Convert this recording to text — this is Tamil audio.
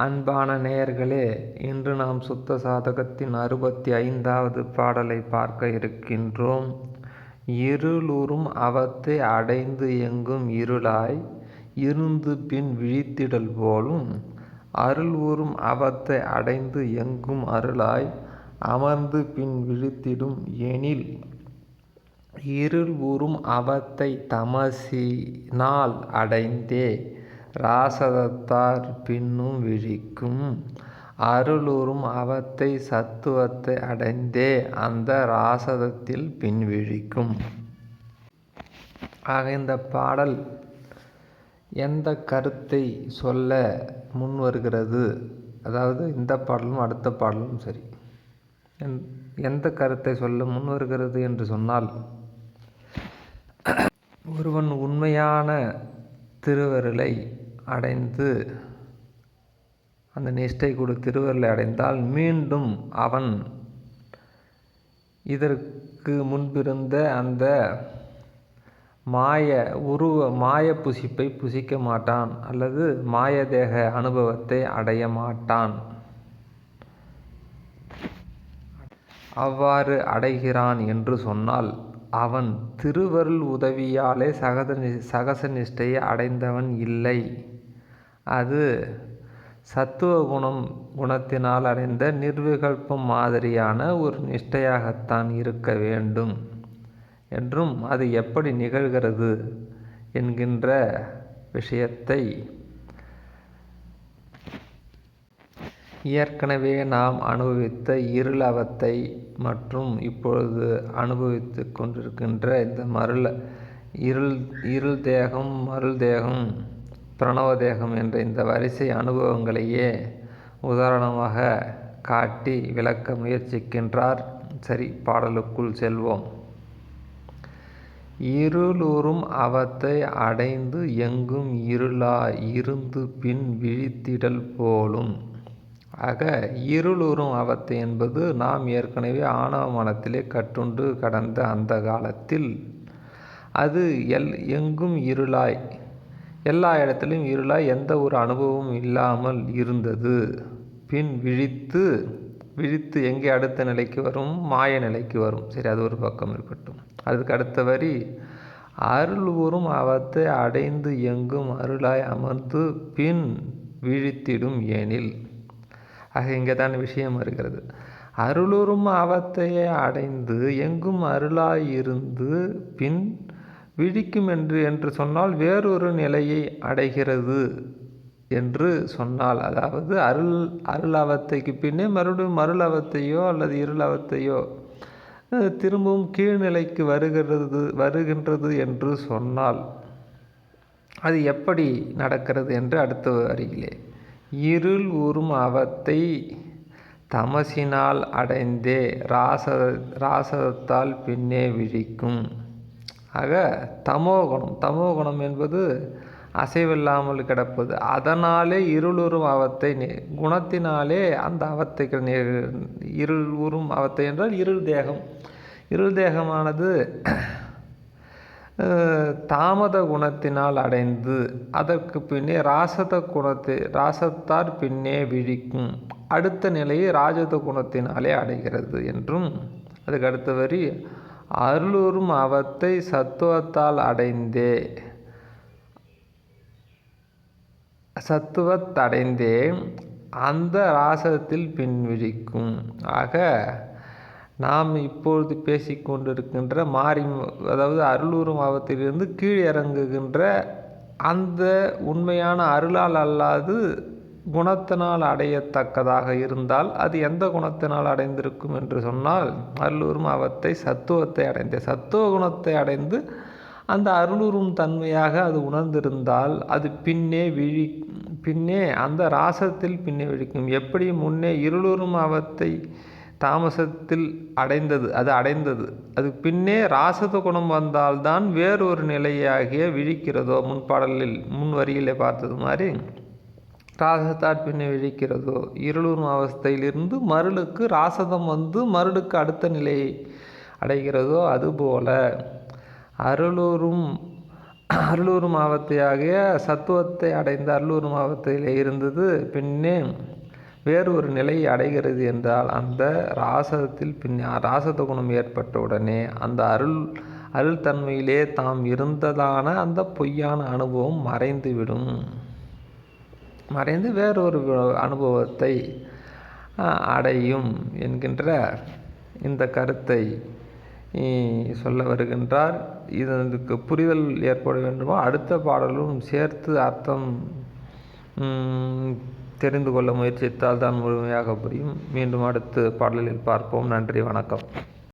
அன்பான நேயர்களே இன்று நாம் சுத்த சாதகத்தின் அறுபத்தி ஐந்தாவது பாடலை பார்க்க இருக்கின்றோம். இருளுறும் அவத்தை அடைந்து எங்கும் இருளாய் இருந்து பின் விழித்திடல் போலும் அருள் உறும் அவத்தை அடைந்து எங்கும் அருளாய் அமர்ந்து பின் விழித்திடும் எனில் இருள் உறும் அவத்தை தமசினால் அடைந்தே ராசதத்தார் பின்னும் விழிக்கும். அருளுறும் அவத்தை சத்துவத்தை அடைந்தே அந்த ராசதத்தில் பின் விழிக்கும். ஆக இந்த பாடல் எந்த கருத்தை சொல்ல முன் வருகிறது? அதாவது இந்த பாடலும் அடுத்த பாடலும் சரி. எந்- எந்த கருத்தை சொல்ல முன் வருகிறது என்று சொன்னால் ஒருவன் உண்மையான திருவருளை அடைந்து அந்த நிஷ்டை கொடு திருவருளை அடைந்தால் மீண்டும் அவன் இதற்கு முன்பிருந்த அந்த மாய உருவ மாய புசிப்பை புசிக்க மாட்டான் அல்லது மாயதேக அனுபவத்தை அடைய மாட்டான். அவ்வாறு அடைகிறான் என்று சொன்னால் அவன் திருவருள் உதவியாலே சகத நி- சகச நிஷ்டையை அடைந்தவன் இல்லை. அது சத்துவ குணம் குணத்தினால் அடைந்த நிர்விகல்பம் மாதிரியான ஒரு நிஷ்டையாகத்தான் இருக்க வேண்டும். என்றும் அது எப்படி நிகழ்கிறது என்கின்ற விஷயத்தை ஏற்கனவே நாம் அனுபவித்த இருளவத்தை மற்றும் இப்பொழுது அனுபவித்து கொண்டிருக்கின்ற இந்த மருள இருள் இருள் தேகம் மருள் தேகம் பிரணவதேகம் என்ற இந்த வரிசை அனுபவங்களையே உதாரணமாக காட்டி விளக்க முயற்சிக்கின்றார். சரி பாடலுக்குள் செல்வோம். இருளுறும் அவத்தை அடைந்து எங்கும் இருளா இருந்து பின் விழித்திடல் போலும். ஆக இருளுறும் அவத்தை என்பது நாம் ஏற்கனவே ஆணவ மனத்திலே கட்டுண்டு கடந்த அந்த காலத்தில். அது எல் எங்கும் இருளாய் எல்லா இடத்துலையும் இருளாய் எந்த ஒரு அனுபவமும் இல்லாமல் இருந்தது. பின் விழித்து விழித்து எங்கே அடுத்த நிலைக்கு வரும்? மாய நிலைக்கு வரும். சரி அது ஒரு பக்கம் இருக்கட்டும். அதுக்கு அடுத்த வரி அருள் உறும் அவத்தை அடைந்து எங்கும் அருளாய் அமர்ந்து பின் விழித்திடும் ஏனில் ஆக இங்கே தான் விஷயம் வருகிறது. அருளுறும் அவத்தையை அடைந்து எங்கும் அருளாய் இருந்து பின் விழிக்கும் என்று என்று சொன்னால் வேறொரு நிலையை அடைகிறது என்று சொன்னால் அதாவது அருள் அருள் அவத்தைக்கு பின்னே மறுபடியும் மருளவத்தையோ அல்லது இருளவத்தையோ திரும்பவும் கீழ்நிலைக்கு வருகிறது வருகின்றது என்று சொன்னால் அது எப்படி நடக்கிறது என்று அடுத்த வரியிலே. இருள் உறும் அவத்தை தமசினால் அடைந்தே ராச ராசதத்தால் பின்னே விழிக்கும். ஆக தமோகுணம் தமோகுணம் என்பது அசைவில்லாமல் கிடப்பது. அதனாலே இருளுறும் அவத்தை குணத்தினாலே அந்த அவத்தைகள் இருள் உறும் அவத்தை என்றால் இருள் தேகம். இருள் தேகமானது தாமத குணத்தினால் அடைந்து அதற்கு பின்னே ராசத குணத்தை ராசத்தார் பின்னே விழிக்கும். அடுத்த நிலையை ராஜத குணத்தினாலே அடைகிறது என்றும் அதுக்கு அடுத்த வரி அருளுறும் அவத்தை சத்துவத்தால் அடைந்தே. சத்துவத்தடைந்தே அந்த ராசத்தில் பின்விழிக்கும் ஆக நாம் இப்பொழுது பேசிக்கொண்டிருக்கின்ற மாறி அதாவது அருளூரும் ஆபத்திலிருந்து கீழ் இறங்குகின்ற அந்த உண்மையான அருளால் அல்லாது குணத்தினால் அடையத்தக்கதாக இருந்தால் அது எந்த குணத்தினால் அடைந்திருக்கும் என்று சொன்னால் அருளூரும் அவத்தை சத்துவத்தை அடைந்த சத்துவ குணத்தை அடைந்து அந்த அருளுறும் தன்மையாக அது உணர்ந்திருந்தால் அது பின்னே விழி பின்னே அந்த ராசத்தில் பின்னே விழிக்கும். எப்படி? முன்னே இருளுறும் அவத்தை தாமசத்தில் அடைந்தது அது அடைந்தது. அது பின்னே ராசத குணம் வந்தால்தான் வேறொரு நிலையாகிய விழிக்கிறதோ? முன்பாடலில் முன் வரியிலே பார்த்தது மாதிரி ராசத்தார் பின்னே விழிக்கிறதோ? இருளும் அவஸ்தையிலிருந்து மருளுக்கு ராசதம் வந்து மருளுக்கு அடுத்த நிலையை அடைகிறதோ? அதுபோல அருளூரும் அருளூர் மாவத்தையாகிய சத்துவத்தை அடைந்த அருளூர் மாவத்தையில் இருந்தது. பின்னே வேறு ஒரு நிலையை அடைகிறது என்றால் அந்த ராசத்தில் பின் ராசத குணம் ஏற்பட்டவுடனே அந்த அருள் அருள் தன்மையிலே தாம் இருந்ததான அந்த பொய்யான அனுபவம் மறைந்துவிடும். மறைந்து வேறொரு அனுபவத்தை அடையும் என்கின்ற இந்த கருத்தை சொல்ல வருகின்றார். இதற்கு புரிதல் ஏற்பட வேண்டுமோ? அடுத்த பாடலும் சேர்த்து அர்த்தம் தெரிந்து கொள்ள முயற்சித்தால் தான் முழுமையாக புரியும். மீண்டும் அடுத்து பாடலில் பார்ப்போம். நன்றி வணக்கம்.